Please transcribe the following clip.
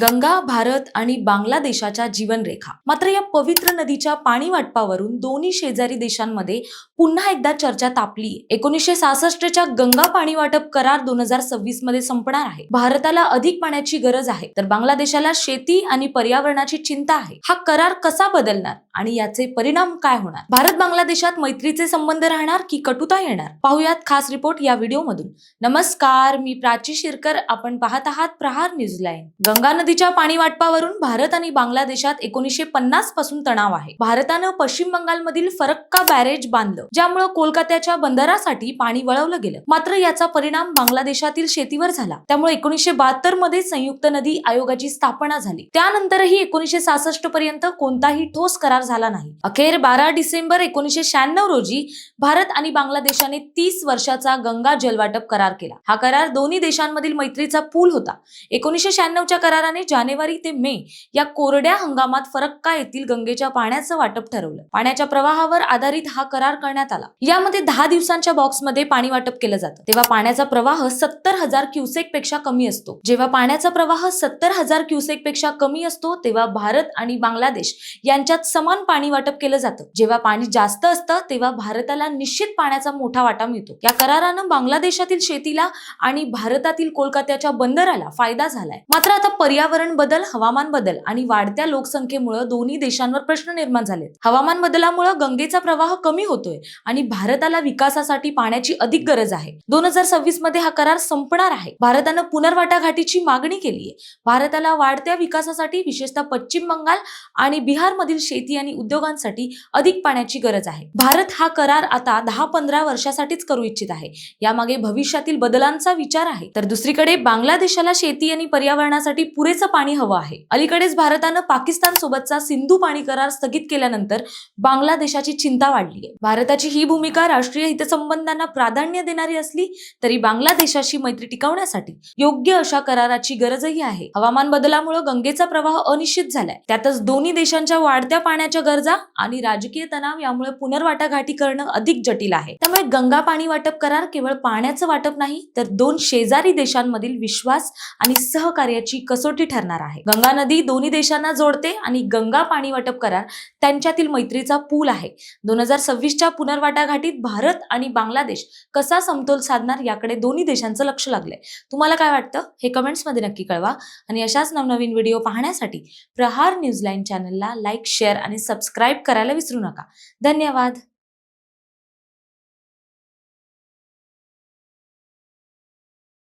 गंगा भारत आणि बांगलादेशाच्या जीवनरेखा. मात्र या पवित्र नदीच्या पाणी वाटपावरून दोन्ही शेजारी देशांमध्ये पुन्हा एकदा चर्चा तापली एकोणीसशे सहासष्टच्या गंगा पाणी वाटप करार दोन हजार सव्वीसमध्ये संपणार आहे. भारताला अधिक पाण्याची गरज आहे. तर बांगलादेशाला शेती आणि पर्यावरणाची चिंता आहे. हा करार कसा बदलणार आणि याचे परिणाम काय होणार? भारत बांगलादेशात मैत्रीचे संबंध राहणार की कटुता येणार? पाहुयात खास रिपोर्ट या व्हिडिओमधून. नमस्कार मी प्राची शिरकर. आपण पाहत आहात प्रहार न्यूज लाईन. गंगा नदीच्या पाणी वाटपावरून भारत आणि बांगलादेशात एकोणीसशे पन्नासपासून तणाव आहे. भारतानं पश्चिम बंगालमधील फरक्का बॅरेज बांधलं? ज्यामुळे कोलकात्याच्या बंदरासाठी पाणी वळवलं गेलं. मात्र याचा परिणाम बांगलादेशातील शेतीवर झाला. त्यामुळे एकोणीसशे बहात्तरमध्ये संयुक्त नदी आयोगाची स्थापना झाली. त्यानंतरही एकोणीसशे सहासष्ट पर्यंत कोणताही ठोस करार झाला नाही. अखेर बारा डिसेंबर एकोणीसशे शहाण्णव रोजी भारत आणि बांगलादेशाने तीस वर्षाचा गंगा जलवाटप करार केला. हा करार दोन्ही देशांमधील मैत्रीचा पूल होता. एकोणीसशे शहाण्णवच्या कराराने जानेवारी ते मे या कोरड्या हंगामात फरक्का येतील गंगेच्या पाण्याचं वाटप ठरवलं? पाण्याच्या प्रवाहावर आधारित हा करार करण्यात आला. यामध्ये दहा दिवसांच्या बॉक्समध्ये पाणी वाटप केलं जातं. तेव्हा पाण्याचा प्रवाह सत्तर हजार क्युसेकपेक्षा कमी असतो. जेव्हा पाण्याचा प्रवाह सत्तर हजार क्युसेकपेक्षा कमी असतो तेव्हा भारत आणि बांगलादेश यांच्यात समान पाणी वाटप केलं जातं. जेव्हा पाणी जास्त असतं तेव्हा भारताला निश्चित पाण्याचा मोठा वाटा मिळतो. या करारानं बांगलादेशातील शेतीला आणि भारतातील कोलकात्याच्या बंदराला फायदा झालाय. मात्र आता पर्यावरण बदल हवामान बदल आणि वाढत्या लोकसंख्येमुळे दोन्ही देशांवर प्रश्न निर्माण झालेत. हवामान बदलामुळे गंगेचा प्रवाह कमी होतोय आणि भारताला विकासासाठी पाण्याची अधिक गरज आहे. दोन हजार सव्वीसमध्ये हा करार संपणार आहे. भारतानं पुनर्वाटाघाटीची मागणी केली आहे. भारताला वाढत्या विकासासाठी विशेषतः पश्चिम बंगाल आणि बिहारमधील शेती आणि उद्योगांसाठी अधिक पाण्याची गरज आहे. भारत हा करार आता दहा पंधरा वर्षासाठीच करू इच्छित आहे. यामागे भविष्यातील बदलांचा विचार आहे. तर दुसरीकडे बांगलादेशाला शेती आणि पर्यावरणासाठी पुरेचं पाणी हवं आहे. अलीकडेच भारतानं पाकिस्तान सोबतचा सिंधू पाणी करार स्थगित केल्यानंतर बांगलादेशाची चिंता वाढली आहे. भारताची ही भूमिका राष्ट्रीय हितसंबंधांना प्राधान्य देणारी असली तरी बांगलादेशाशी मैत्री टिकवण्यासाठी योग्य अशा कराराची गरजही आहे. हवामान बदलामुळे गंगेचा प्रवाह अनिश्चित झालाय. त्यातच दोन्ही देशांच्या वाढत्या पाण्याच्या गरजा आणि राजकीय तणाव यामुळे पुनर्वाटाघाटी करणं अधिक जटिल आहे. त्यामुळे गंगा पाणी वाटप करार केवळ पाण्याचं वाटप नाही तर दोन शेजारी देशांमधील विश्वास आणि सहकार्याची कसोटी ठरणार आहे. गंगा नदी दोन्ही देशांना जोडते आणि गंगा पाणी वाटप करार त्यांच्यातील मैत्रीचा पूल आहे. दोन हजार सव्वीसच्या पुनर्वाटाघाटीत भारत आणि बांगलादेश कसा समतोल साधणार याकडे दोन्ही देशांचं लक्ष लागलंय. तुम्हाला काय वाटतं? हे कमेंट्समध्ये नक्की कळवा. आणि अशाच नवनवीन व्हिडिओ पाहण्यासाठी प्रहार न्यूजलाईन चॅनलला लाईक शेअर आणि सबस्क्राईब करायला विसरू नका. धन्यवाद.